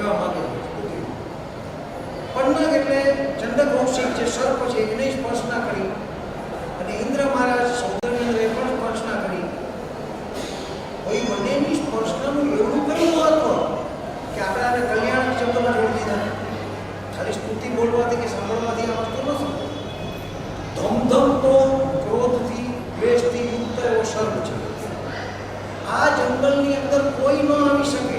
કહેવા માંગે પન્નગ એટલે ચંડક વંશી જે સર્પ છે, એને સ્પર્શના કરી અને ઇન્દ્ર મહારાજ સૌંદર્યને પણ સ્પર્શના કરી. કોઈ બંનેની સ્પર્શનાનું એવું કયું મહત્વ કે આપણે આને કલ્યાણ શબ્દમાં જોડી દીધા. ખાલી સ્તુતિ બોલવાથી કે સાંભળવાથી આ વસ્તુ નથી. ધમધમતો ક્રોધથી, દ્વેષથી યુક્ત એવો સર્પ છે. આ જંગલની અંદર કોઈ ન આવી શકે.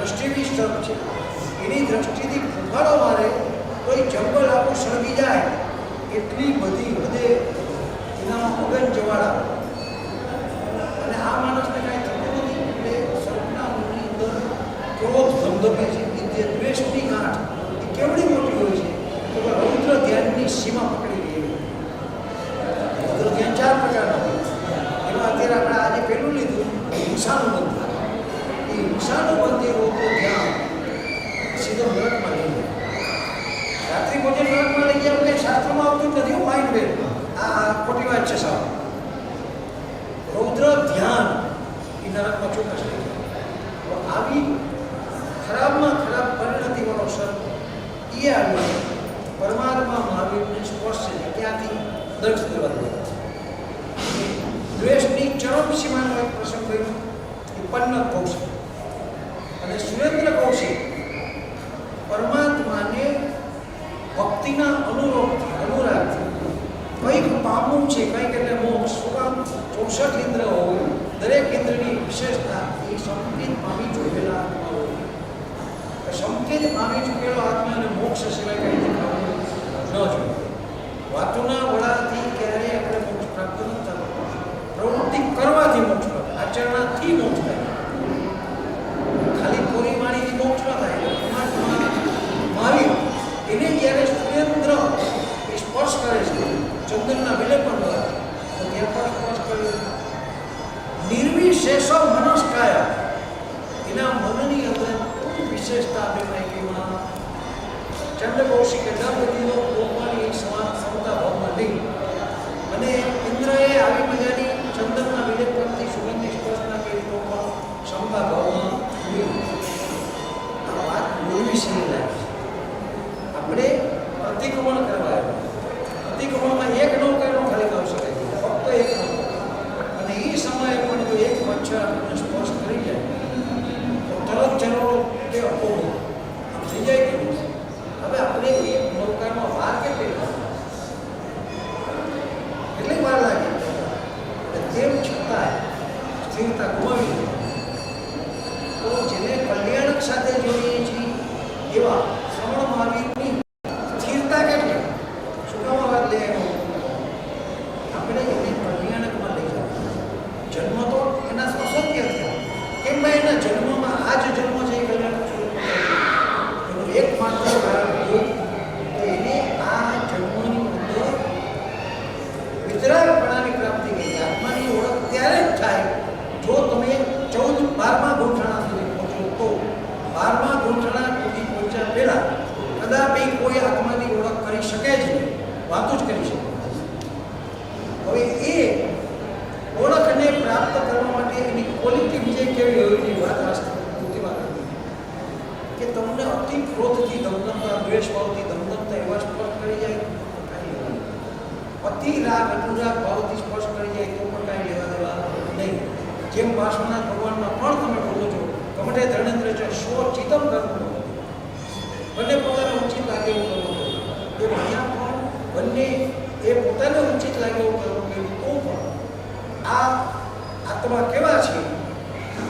દ્રષ્ટિની સ્તંભ છે. એની દ્રષ્ટિથી ફૂંકાડો મારે કોઈ એ જંગલ આખું સળગી જાય, એટલી બધી બધે એનામાં અગન જવાળા contigo, hein. પોતાને ઉચિત લાગ્યો કરવો એવું પણ. આ આત્મા કેવા છે?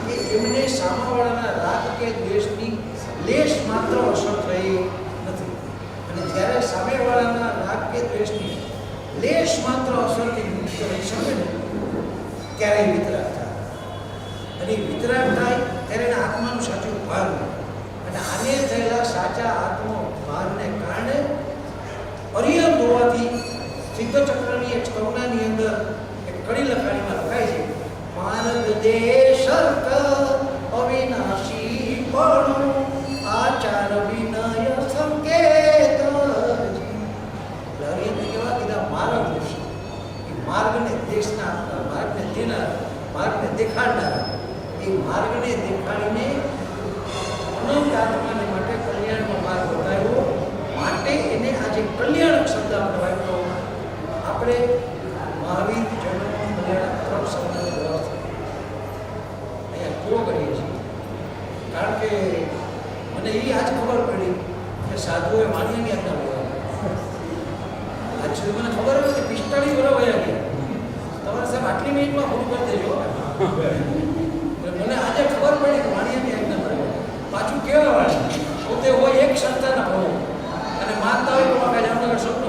કે એમને સામાવાળાના રાગ કે દ્વેષની લેશ માત્ર અસર થઈ નથી. અને જ્યારે સામેવાળાના રાગ કે દ્વેષની લેશ માત્ર અસરથી મુક્ત રહી શકે ને, ત્યારે વિતરાગ થાય. અને વિતરાગ થાય ત્યારે એના આત્માનું સાચું ભાર અને આને થયેલા સાચા આત્મભાનને કારણે અરિય સિદ્ધ ચક્રની એક કરુણાની અંદર એક કડી લખાણીમાં લખાય છે માનદ દેશ અવિનાશી પણ આચાર વિનય સંકેત. કેવા કીધા, માર્ગ દેશ એ માર્ગને દેશના માર્ગને દેનાર માર્ગને દેખાડનાર, એ માર્ગને દેખાડીને અનંત આત્માને માટે આપણે મહાવીર જન્મ અહીંયા પૂરો કરીએ છીએ. કારણ કે મને એ આજ ખબર પડી કે સાધુએ માનીની આજ્ઞા બોલાવી આજ સુધી મને ખબર હતી પિસ્તાળીસ વર્ષ વયા ગયા. તમારે સાહેબ આટલી મિનિટમાં ફોન કરી દેજો મને આજે ખબર પડી કે વાણિયાની આજ્ઞા બોલાવી પાછું કેવા વાણી પોતે હોય એક સંતાના પ્રભુ અને માનતા હોય તો જામનગર સપનો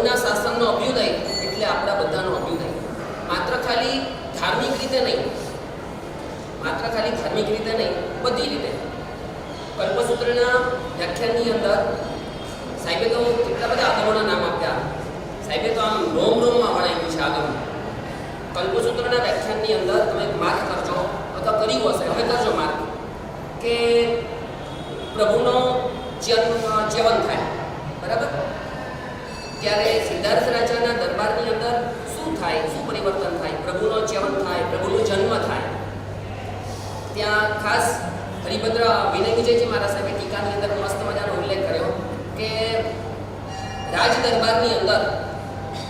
પ્રભુના શાસનનો અભ્યુદય એટલે આપણા બધાનો અભ્યુદય માત્ર ખાલી ધાર્મિક રીતે નહીં, માત્ર ખાલી ધાર્મિક રીતે નહીં, બધી રીતે. કલ્પસૂત્રના વ્યાખ્યાનની અંદર સાહેબે તો કેટલા બધા આગમોના નામ આપ્યા. સાહેબે તો આમ રોમ રોમમાં વણાવ્યું છે આગળ કલ્પસૂત્રના વ્યાખ્યાનની અંદર તમે માર્ક કરજો, અથવા કર્યું હશે, હવે કરજો માર્ક, કે પ્રભુનો જન્મ, જીવન થાય. બરાબર? ત્યારે સિદ્ધાર્થ રાજાના દરબારની અંદર શું થાય? શું પરિવર્તન થાય? પ્રભુનો જીવન થાય, પ્રભુનો જન્મ થાય. ત્યાં ખાસ હરિભદ્ર વિનય વિજયજી મારા સાહેબે ટીકાની અંદર મસ્ત મજાનો ઉલ્લેખ કર્યો કે રાજ દરબારની અંદર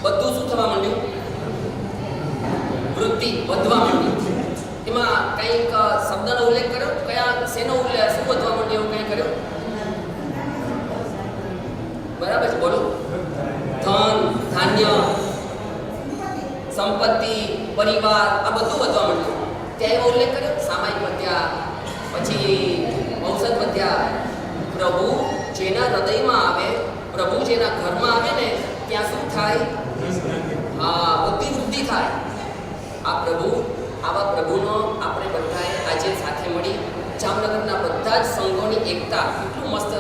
બધું શું થવા માંડ્યું? વૃત્તિ વધવા માંડી. એમાં કંઈક શબ્દનો ઉલ્લેખ કર્યો? કયા શેનો ઉલ્લેખ, શું વધવા માંડ્યો કંઈ કર્યો? બરાબર છે બોલો. ધાન્ય, સંપત્તિ, પરિવાર, આ બધું વધવા માંડ્યું. ત્યાં એવો ઉલ્લેખ કર્યો, સામાયિક વધ્યા, પછી ઔષધ વધ્યા. પ્રભુ જેના હૃદયમાં આવે, પ્રભુ જેના ઘરમાં આવે ને, ત્યાં શું થાય? હા બધી વૃદ્ધિ થાય. આ પ્રભુ, આવા પ્રભુનો આપણે બધાએ આજે સાથે મળી. જામનગરના બધા જ સંઘોની એકતા, કેટલું મસ્ત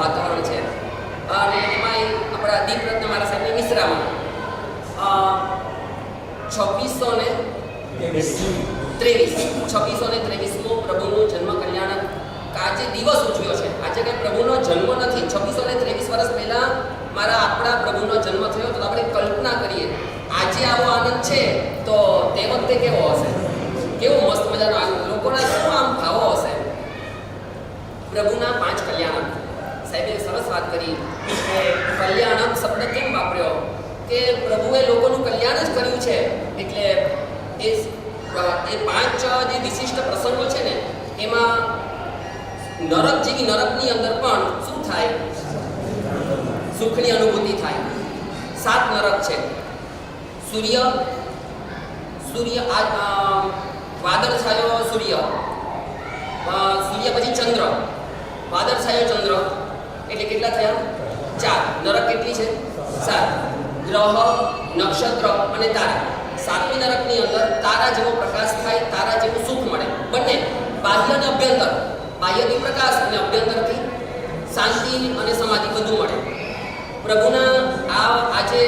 વાતાવરણ છે. અને એમાંય આપણા દીપરત્ન મારા સાહેબની મિશ્રામાં છવ્વીસો ને ત્રેવીસ. છવ્વીસો ને ત્રેવીસમો પ્રભુનો જન્મ કલ્યાણક આજે દિવસ ઉજવ્યો છે. આજે કંઈ પ્રભુનો જન્મ નથી. છવ્વીસો ને ત્રેવીસ વર્ષ પહેલાં મારા આપણા પ્રભુનો જન્મ થયો. તો આપણે કલ્પના કરીએ. આજે આવો આનંદ છે? તો તે વખતે કેવો હશે? કેવો મસ્ત મજાનો આનંદ. લોકોના શું આમ ભાવો હશે? પ્રભુના પાંચ કલ્યાણક સાહેબે સરસ વાત કરી. કે કલ્યાણક શબ્દ કેમ વાપર્યો? કે પ્રભુએ લોકોનું કલ્યાણ જ કર્યું છે, એટલે એ એ પાંચ જે વિશિષ્ટ પ્રસંગો છે ને, એમાં નરક જેવી નરકની અંદર પણ શું થાય? સુખની અનુભૂતિ થાય. સાત નરક છે. સૂર્ય સૂર્ય વાદળ છાયો સૂર્ય. સૂર્ય પછી ચંદ્ર. વાદળ છાયો ચંદ્ર. એટલે કેટલા થયા? કેટલી છે? સાત. ગ્રહ, નક્ષત્ર અને તારા. સાતમી નરકની અંદર તારા જેવો પ્રકાશ થાય, તારા જેવું સુખ મળે. બંને બાહ્ય અને અભ્યંતર. બાહ્યથી પ્રકાશ અને અભ્યંતરથી શાંતિ અને સમાધિ બધું મળે. પ્રભુના આ આજે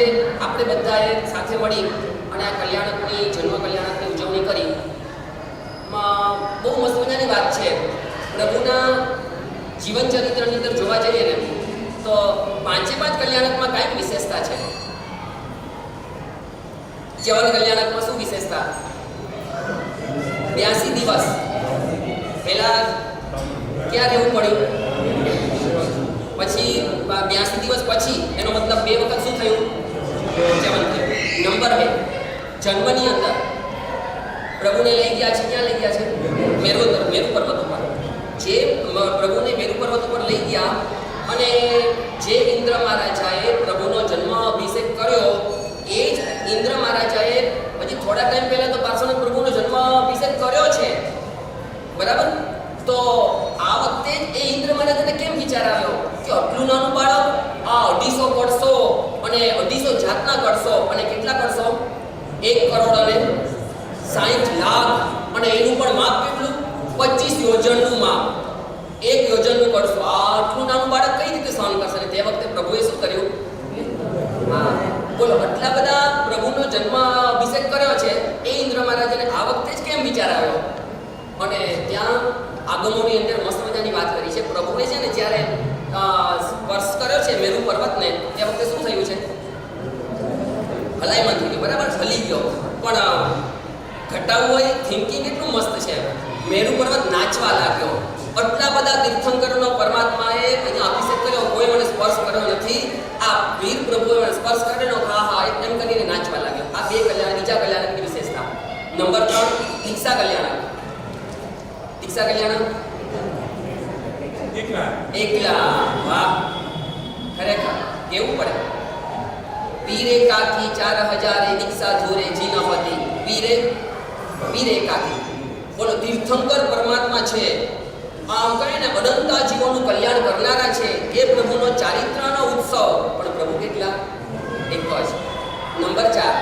આપણે બધાએ સાથે મળી અને આ કલ્યાણકની જન્મ કલ્યાણકની ઉજવણી કરી. બહુ મસ્ત મજાની વાત છે. પ્રભુના જીવન ચરિત્રની અંદર જોવા જઈએ ને તો પાંચે પાંચ કલ્યાણકમાં કઈ વિશેષતા છે? ચવન કલ્યાણકમાં શું વિશેષતા? બ્યાસી દિવસ. પહેલા ક્યાં રહેવું પડ્યું? પછી બ્યાસી દિવસ પછી એનો મતલબ બે વખત શું થયું? ચવન થયું. નંબર બે. જન્મની અંદર. પ્રભુને લઈ ગયા છે, ક્યાં લઈ ગયા છે? મેરુ મેરુ પર્વત ઉપર. જે પ્રભુને મેરુ પર્વત ઉપર લઈ ગયા અને જે ઇન્દ્ર મહારાજાએ પ્રભુનો જન્મ અભિષેક કર્યો, એ જ ઇન્દ્ર મહારાજાએ પછી થોડા ટાઈમ પહેલા તો પાર્શ્વનાથ પ્રભુનો જન્મ અભિષેક કર્યો છે. બરાબર? તો આ વખતે જ એ ઇન્દ્ર મહારાજને કેમ વિચાર આવ્યો? કે આટલું નાનું બાળક, આ અઢીસો કરશો અને અઢીસો જાતના કરશો અને કેટલા કરશો એક કરોડ અને સાહીઠ લાખ. અને એનું પણ માપ કેટલું? પચીસ યોજનનું માપ. એક યોજનનું કળશો આ આટલું નાનું બાળક કઈ રીતે સહન કરશે? તે વખતે પ્રભુએ શું કર્યું? હા. બોલો, આટલા બધા પ્રભુનો જન્મ અભિષેક કર્યો છે, એ ઇન્દ્ર મહારાજને આ વખતે જ કેમ વિચાર આવ્યો? અને ત્યાં આગમોની અંદર મસ્ત મજાની વાત કરી છે. પ્રભુએ છે ને જ્યારે સ્પર્શ કર્યો છે મેરુ પર્વતને, તે વખતે શું થયું છે? હલાઈમાં થઈ બરાબર? હલી ગયો. પણ ઘટાવું હોય થિંકિંગ એટલું મસ્ત છે. મેરુ પર્વત નાચવા લાગ્યો. આટલા બધા તીર્થંકરોનો પરમાત્માએ અહીંયા અભિષેક કર્યો. કોઈ મને સ્પર્શ કર્યો નથી. આ વીર પ્રભુએ મને સ્પર્શ કરેલો હા હા એમ કરીને નાચવા લાગ્યો. આ બે કલ્યાણ બીજા કલ્યાણકની વિશેષતા. નંબર ત્રણ દીક્ષા કલ્યાણ. દીક્ષા કલ્યાણ? એકલા. વાહ. ખરેખર. કેવું પડે? વીરે કાકી ચાર હજારે દીક્ષા ધોરે જીનપતિ. વીરે વીરે કાકી. બોલો તીર્થંકર પરમાત્મા છે. આમ કરીને અનંતા જીવોનું કલ્યાણ કરનારા છે એ પ્રભુનો ચારિત્રનો ઉત્સવ પણ પ્રભુ કેટલા એક જ નંબર ચાર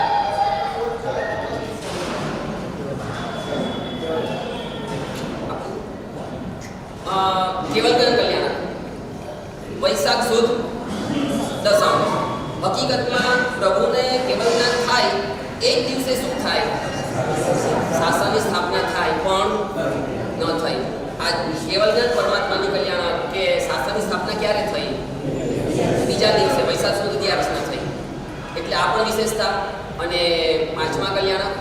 અ, કેવલકન કલ્યાણ વૈશાખ સુદ દસમ હકીકતમાં પ્રભુને કેવલ જ્ઞાન થાય એ જ દિવસે શું થાય શાસનની સ્થાપના થાય પણ ન થઈ આ કેવલ જ્ઞાન પરમાત્માની કલ્યાણ કે શાસનની સ્થાપના ક્યારે થઈ બીજા દિવસે વૈશાખ સુદ અગિયારસના થઈ એટલે આ પણ વિશેષતા અને પાંચમા કલ્યાણ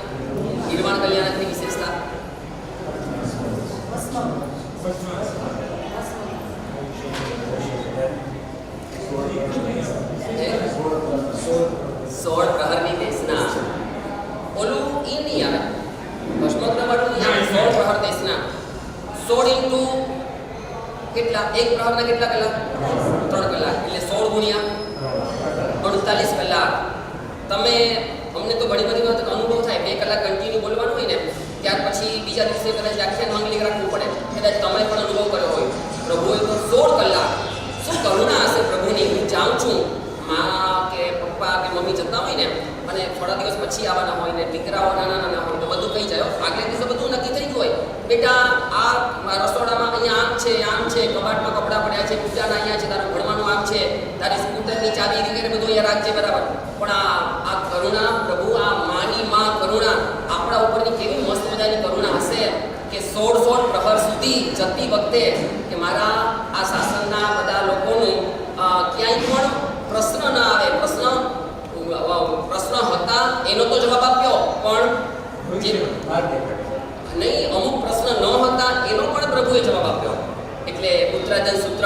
નિર્વાણ કલ્યાણકની વિશેષતા સોળ પ્રહરની દેશના ઓલું ઈ નહીં આવે ભસ્મગ્ન વાળું નહીં આવે સોળ પ્રહર દેશના સોળ ઇન્ટુ કેટલા એક પ્રહરના કેટલા કલાક ત્રણ કલાક એટલે સોળ ગુણ્યા અડતાલીસ કલાક તમે અમને તો ઘણી બધી વખત અનુભવ થાય બે કલાક કન્ટિન્યુ બોલવાનું હોય ને ત્યાર પછી બીજા દિવસે કદાચ વ્યાખ્યાન માંગલી રાખવું પડે કદાચ તમે પણ અનુભવ કર્યો હોય પ્રભુએ તો સોળ કલાક શું કરુણા હશે પ્રભુની? હું જાઉં છું મા કે મમ્મી જતા હોય ને, અને થોડા દિવસ પછી આવવાના હોય ને, દીકરાઓ નાના નાના હોય તો બધું કહી જાય. આગલે દિવસે બધું નક્કી થઈ ગયું હોય. બેટા, આ રસોડામાં અહીંયા આમ છે આમ છે, કબાટમાં કપડાં પડ્યા છે પૂજાના અહીંયા છે, તારું ભણવાનું આમ છે, તારી સ્કૂટરની ચાવી વગેરે બધું અહીંયા રાખજે, બરાબર. પણ આ આ કરુણા, પ્રભુ, આ માની માં કરુણા, આપણા ઉપરની કેવી મસ્ત મજાની કરુણા હશે કે સોળ સોળ પ્રહર સુધી જતી વખતે કે મારા આ શાસનના બધા લોકોનું ક્યાંય પણ પ્રશ્ન ના આવે, પ્રશ્ન પ્રશ્ન હતા એનો તો જવાબ આપ્યો પણ નહીં અમુક પ્રશ્ન ન હતા એનો પણ પ્રભુએ જવાબ આપ્યો. એટલે ઉત્તરાધન સૂત્ર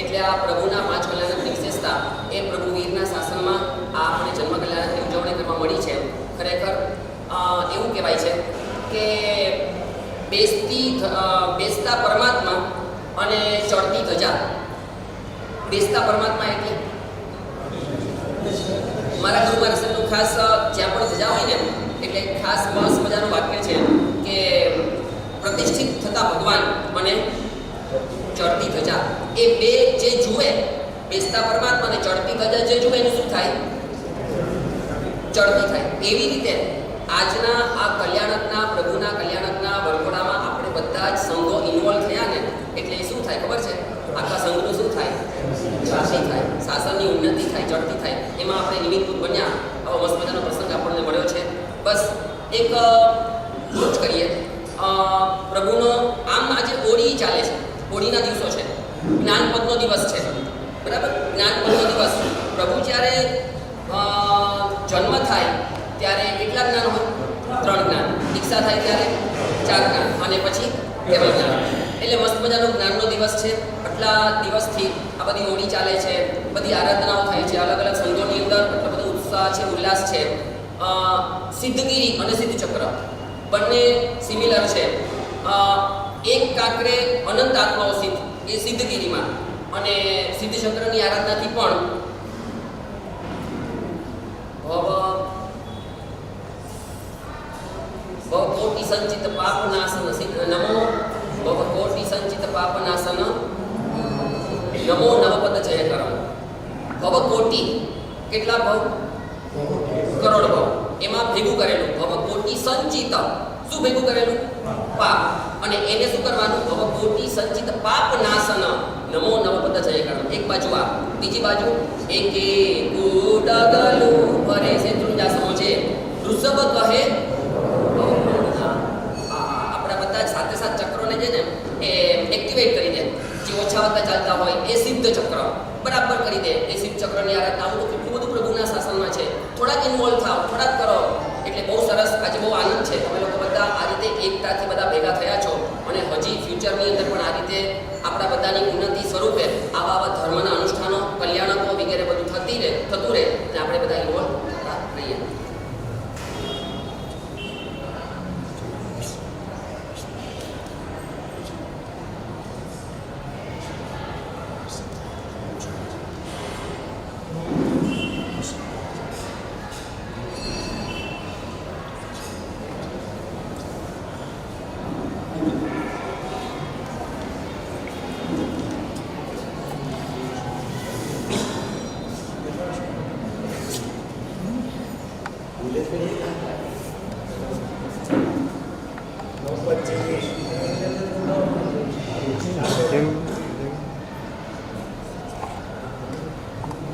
એટલે આ પ્રભુના પાંચ કલ્યાણની વિશેષતા એ પ્રભુ વીરના શાસનમાં આ આપણે જન્મ કલ્યાણની ઉજવણી કરવા મળી છે. ખરેખર એવું કહેવાય છે કે બેસતી બેસતા પરમાત્મા અને ચડતી ધજા. બેસતા પરમાત્મા એટલે મારા ગુરુ મહારાજનું ખાસ જ્યાં પણ ધજા હોય ને એટલે ખાસ મસ્ત મજાનું વાક્ય છે કે પ્રતિષ્ઠિત થતા ભગવાન અને ચડતી ધજા. એ બે જે જુએ, બેસતા પરમાત્મા અને ચડતી ધજા જે જુએ એનું શું થાય? ચડતી થાય. એવી રીતે આજના આ કલ્યાણકના, પ્રભુના કલ્યાણકના વરઘોડામાં આપણે બધા જ સંઘો ઇન્વોલ્વ થયા ને, એટલે શું થાય ખબર છે? આખા સંઘનું શું થાય? ચડતી થાય શાસનની ઉન્નતિ થાય, ચડતી થાય, એમાં આપણે નિમિત્ત બન્યા. આવો મસ્ત મજાનો પ્રસંગ આપણને મળ્યો છે. બસ એક રોજ કરીએ. પ્રભુનો, આમ આજે હોળી ચાલે છે. હોળીના દિવસો છે. જ્ઞાનપદનો દિવસ છે. બરાબર? જ્ઞાનપદનો દિવસ. પ્રભુ જ્યારે જન્મ થાય, ત્યારે કેટલા જ્ઞાન હોય? ત્રણ જ્ઞાન. દીક્ષા થાય ત્યારે ચાર જ્ઞાન. અને પછી કેવલ જ્ઞાન. એટલે મસ્ત મજાનો જ્ઞાનનો દિવસ છે. આટલા દિવસથી આ બધી હોળી ચાલે છે, બધી આરાધનાઓ થાય છે, અલગ અલગ સંઘોની અંદર એટલો બધો ઉત્સાહ છે, ઉલ્લાસ છે. સિદ્ધગીરી અને સિદ્ધચક્ર બંને સિમિલર છે. એક કાંકરે અનંત આત્માઓ સિદ્ધ, એ સિદ્ધગીરીમાં અને સિદ્ધચક્રની આરાધનાથી પણ ભવ સંચિત પાપ નાશ નમો સંચિત પાપ નાશન નમો નવપદ જય કરમ ભવકોટિ કેટલા ભવ? કરોડ ભવ. એમાં ભેગું કરેલું. ભવકોટી સંચિત. શું ભેગું કરેલું? પાપ. અને એને શું કરવાનું? ભવકોટી સંચિત પાપ નાશન નમો નવપદ જય કરમ. એક બાજુ આ. બીજી બાજુ એકે કુડગલું ભરે છે. સમો છે. વૃષભ કહે આપણા બધા જ સાથે સાથ ચક્રોને છે ને એ એક્ટિવેટ કરી દે જે ચાલતા હોય, એ સિદ્ધ ચક્ર. બરાબર કરી દે. એ સિદ્ધ ચક્રની આરાધના આવું કેટલું બધું પ્રભુના શાસનમાં છે. થોડાક ઇન્વોલ્વ થાવ થોડાક કરો. એટલે બહુ સરસ, આજે બહુ આનંદ છે. તમે લોકો બધા આ રીતે એકતાથી બધા ભેગા થયા છો. અને હજી ફ્યુચરની અંદર પણ આ રીતે આપણા બધાની ઉન્નતિ સ્વરૂપે આવા આવા ધર્મના અનુષ્ઠાનો, કલ્યાણકો વગેરે બધું થતી રહે, થતું રહે. અને આપણે બધા ઇન્વોલ્વ થતા રહીએ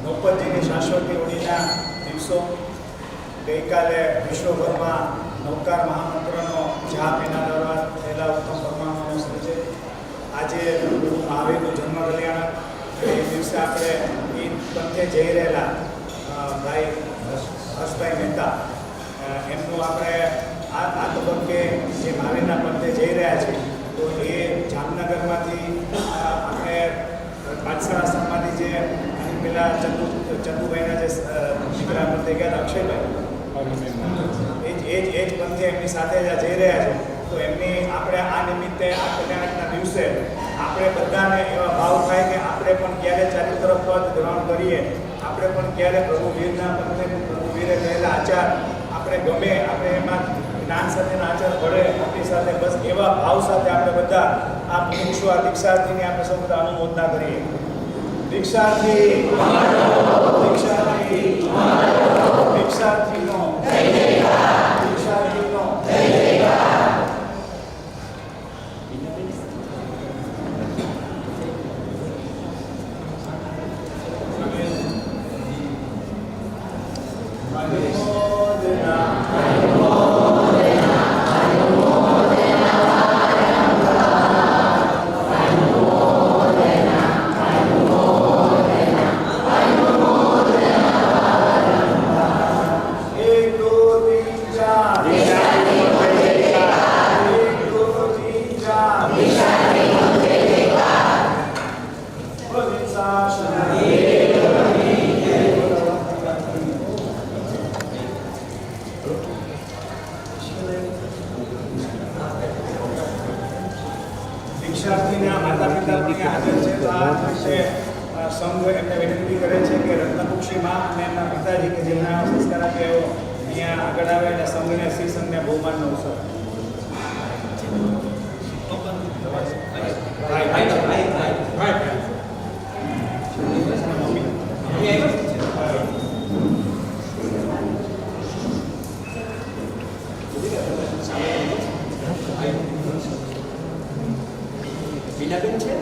નૌપતજીની શાશ્વતી હોળીના દિવસો ગઈકાલે વિશ્વભરમાં નૌકાર મહામંત્રનો જાપ એના દ્વારા થયેલા ઉત્તમ પરમાણુ અનુસરે છે આજે મહાવીરનું જન્મ કલ્યાણ એ દિવસે આપણે એ પંથે જઈ રહેલા અ, ભાઈ હર્ષભાઈ મહેતા અ, એમનું આપણે આ આ તબક્કે જે મહાવીરના પંથે જઈ રહ્યા છે તો એ જામનગરમાંથી અ, આપણે પાઠશાળા જે પેલા ચંદુ ચંદુભાઈના જે દીકરા પંથે ગયા હતા, અક્ષયભાઈ. એ જ જ પંથે એમની સાથે જ જઈ રહ્યા છે. તો એમની આપણે આ નિમિત્તે આ કલ્યાણકના દિવસે આપણે બધાને એવા ભાવ થાય કે આપણે પણ ક્યારે ચારિત્ર પદ ગ્રહણ કરીએ આપણે પણ ક્યારે પ્રભુ વીરના પંથે પ્રભુ વીરે કહેલા આચાર આપણે ગમે આપણે એમાં જ્ઞાન સાથેના આચાર ભળે આપણી સાથે બસ એવા ભાવ સાથે આપણે બધા આ મુમુક્ષુ આ દીક્ષાર્થીની આપણે સૌ બધા અનુમોદના કરીએ. દીક્ષાર્થી દીક્ષાર્થી દીક્ષાર્થીનો દીક્ષાર્થીનો અનુમોદના એક દો તીન ચાર એક દો તીન ચાર પ્રતિશાસન દીક્ષાર્થીના માતા પિતા પણ હાજર છે તો આ વિશે અ, સંઘ એમને વિનંતી કરે છે કે રત્નપક્ષી માં અને એમના પિતાજી કે જેમના સંસ્કાર આપ્યા એવો અહીંયા આગળ આવે એટલે સંઘને શ્રી સંઘને બહુમાનનો અવસર ભાઈ, ભાઈ, ભાઈ, ભાઈ. બીનાબેન છે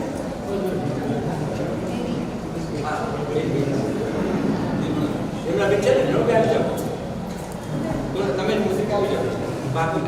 એમના બેન છે ને એનો બે આવી જાઓ તો તમે મુદ્રિકા આવી જાઓ બાકી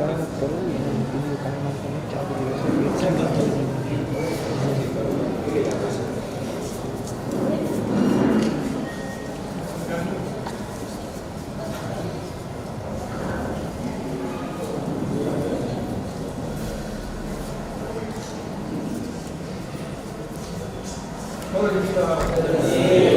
તમારે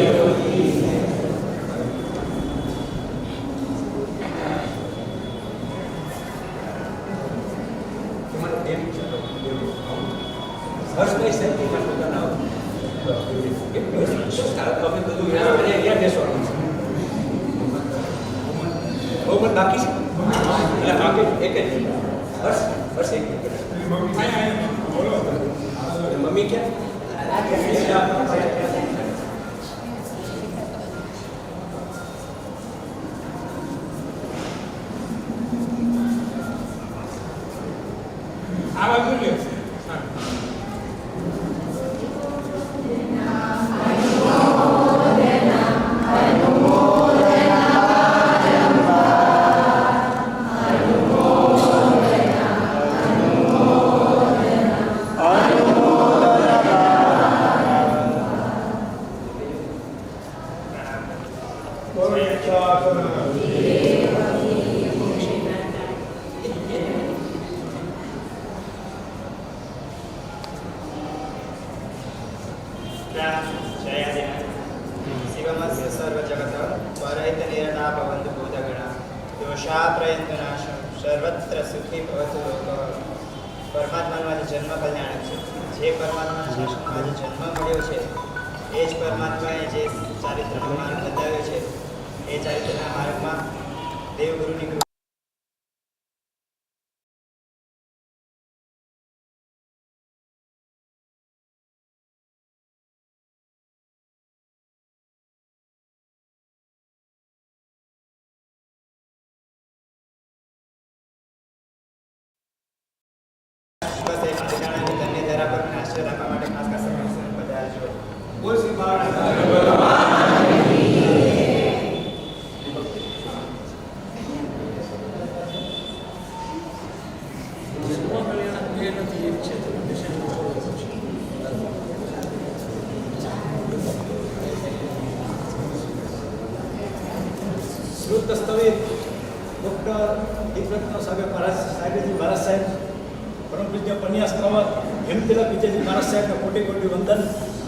કમર હેમતિલક વિજયજી મહારાજ સાહેબને વંદન.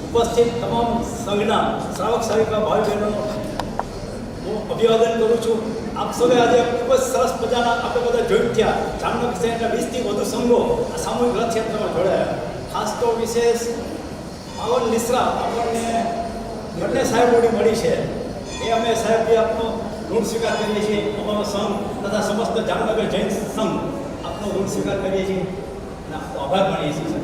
ઉપસ્થિત તમામ સંઘના શ્રાવક શ્રાવિકા ભાઈ હું અભિવાદન કરું છું. આપ સૌએ આજે ખૂબ જ સરસ મજાના આપણે બધા જોઈન્ટ થયા. જામનગર શહેરના વીસથી વધુ સંઘો આ સામૂહિક રથયાત્રામાં જોડાયા. ખાસ તો વિશેષ પાવન મિશ્રા આપણને બંને સાહેબોની મળી છે. એ અમે સાહેબજી આપનો ઋણ સ્વીકાર કરીએ છીએ. અમારો સંઘ તથા સમસ્ત જામનગર જૈન સંઘ આપનો ઋણ સ્વીકાર કરીએ છીએ. આભાર માનીએ છીએ.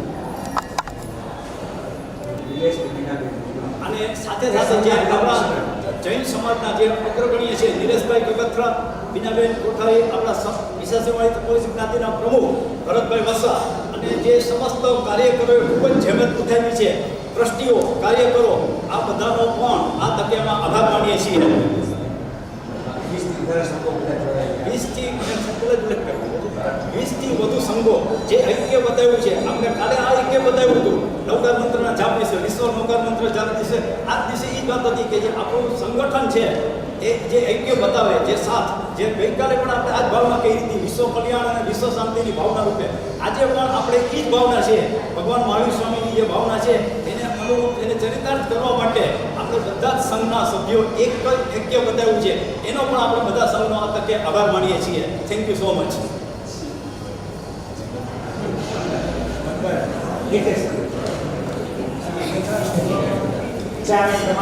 અને સાથે સાથે જે આપણા જૈન સમાજના જે અગ્રગણ્ય છે, નિલેશભાઈ કગથરા બીનાબેન કોઠારી આપણા સ- વિશાસેવાળી પોલીસ જ્ઞાતિના પ્રમુખ ભરતભાઈ વસા અને જે સમસ્ત કાર્યકરોએ ખૂબ જ જહેમત ઉઠાવી છે, ટ્રસ્ટીઓ, કાર્યકરો, આ બધાનો પણ આ તકે આભાર માનીએ છીએ વીસથી. વીસથી વધુ સંઘો જે ઐક્ય બતાવ્યું છે આપણે કાલે આ બતાવ્યું હતું નૌકાર મંત્રના જાપ વિશે વિશ્વ નૌકાર મંત્ર જાપ વિશે આ દિવસે એ વાત હતી કે જે આપણું સંગઠન છે એ જે ઐક્ય બતાવે જે સાથ જે ગઈકાલે પણ આપણે આ જ કહી હતી વિશ્વ કલ્યાણ અને વિશ્વ શાંતિની ભાવના રૂપે આજે પણ આપણે એ જ ભાવના છે ભગવાન મહાવીર સ્વામીની જે ભાવના છે એને અનુરૂપ એને ચરિતાર્થ કરવા માટે આપણે બધા જ સંઘના સભ્યો એક જ ઐક્ય બતાવ્યું છે. એનો પણ આપણે બધા સંઘનો આ તકે આભાર માનીએ છીએ. Thank you so much Hitesh. Rachna